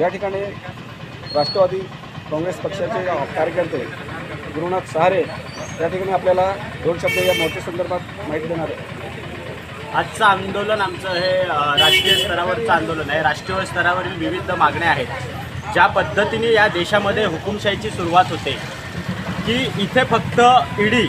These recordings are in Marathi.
या ठिकाणी राष्ट्रवादी काँग्रेस पक्षाचे कार्यकर्ते गुरुनाथ सहारे या ठिकाणी आपल्याला दोन शब्द या मोर्चेसंदर्भात माहिती देणार आहे आजचं आंदोलन आमचं हे राष्ट्रीय स्तरावरचं आंदोलन आहे. राष्ट्रीय स्तरावरील विविध मागण्या आहेत. ज्या पद्धतीने या देशामध्ये हुकुमशाहीची सुरुवात होते की इथे फक्त ईडी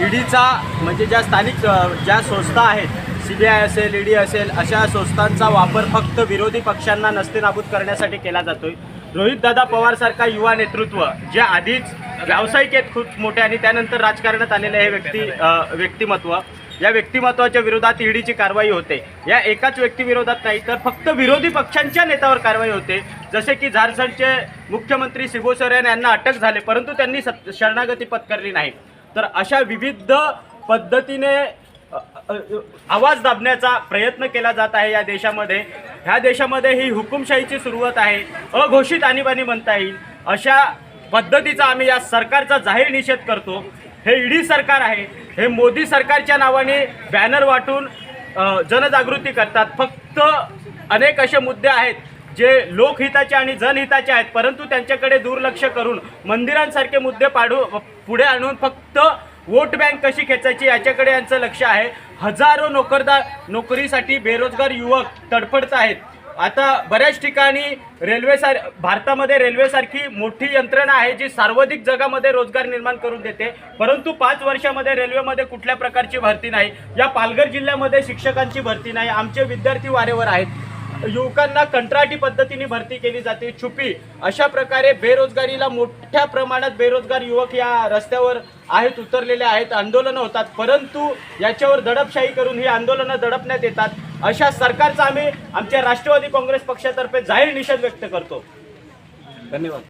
ईडीचा म्हणजे ज्या स्थानिक ज्या संस्था आहेत सी बी आय असेल ईडी असेल अशा संस्थांचा वापर फक्त विरोधी पक्षांना नस्तेनाबूत करण्यासाठी केला जातोय. रोहितदादा पवारसारखा युवा नेतृत्व जे आधीच व्यावसायिक आहेत खूप मोठे आणि त्यानंतर राजकारणात आलेले हे व्यक्ती व्यक्तिमत्व या व्यक्तिमत्वाच्या विरोधात ईडीची कारवाई होते. या एकाच व्यक्तीविरोधात नाही तर फक्त विरोधी पक्षांच्या नेत्यावर कारवाई होते. जसे की झारखंडचे मुख्यमंत्री शिबू सोरेन यांना अटक झाले परंतु त्यांनी शरणागती पत्करली नाही. तर अशा विविध पद्धतीने आवाज दाबण्याचा प्रयत्न केला जात आहे या देशामध्ये. ह्या देशामध्ये ही हुकुमशाहीची सुरुवात आहे. अघोषित आणीबाणी म्हणता येईल. अशा पद्धतीचा आम्ही या सरकारचा जाहीर निषेध करतो. हे ईडी सरकार आहे. हे मोदी सरकारच्या नावाने बॅनर वाटून जनजागृती करतात. फक्त अनेक असे मुद्दे आहेत. जे लोकहिताचे आणि जनहिताचे आहेत परंतु त्यांच्याकडे दुर्लक्ष करून मंदिरांसारखे मुद्दे पाडू पुढे आणून फक्त वोट बँक कशी खेचायची याच्याकडे यांचं लक्ष आहे. हजारो नोकरदार नोकरीसाठी बेरोजगार युवक तडफडत आहेत. आता बऱ्याच ठिकाणी रेल्वे सार भारतामध्ये रेल्वेसारखी मोठी यंत्रणा आहे जी सार्वधिक जगामध्ये रोजगार निर्माण करून देते. परंतु पाच वर्षामध्ये रेल्वेमध्ये कुठल्या प्रकारची भरती नाही. या पालघर जिल्ह्यामध्ये शिक्षकांची भरती नाही. आमचे विद्यार्थी वारेवर आहेत. युवकांना कंत्राटी पद्धतीने भरती केली जाते. छुपी. अशा प्रकारे बेरोजगारीला मोठ्या प्रमाणात बेरोजगार युवक या रस्त्यावर आहेत उतरलेले आहेत. आंदोलनं होतात. परंतु याच्यावर दडपशाही करून ही आंदोलनं दडपण्यात येतात. अशा सरकारचा आम्ही आमच्या राष्ट्रवादी काँग्रेस पक्षातर्फे जाहीर निषेध व्यक्त करतो. धन्यवाद.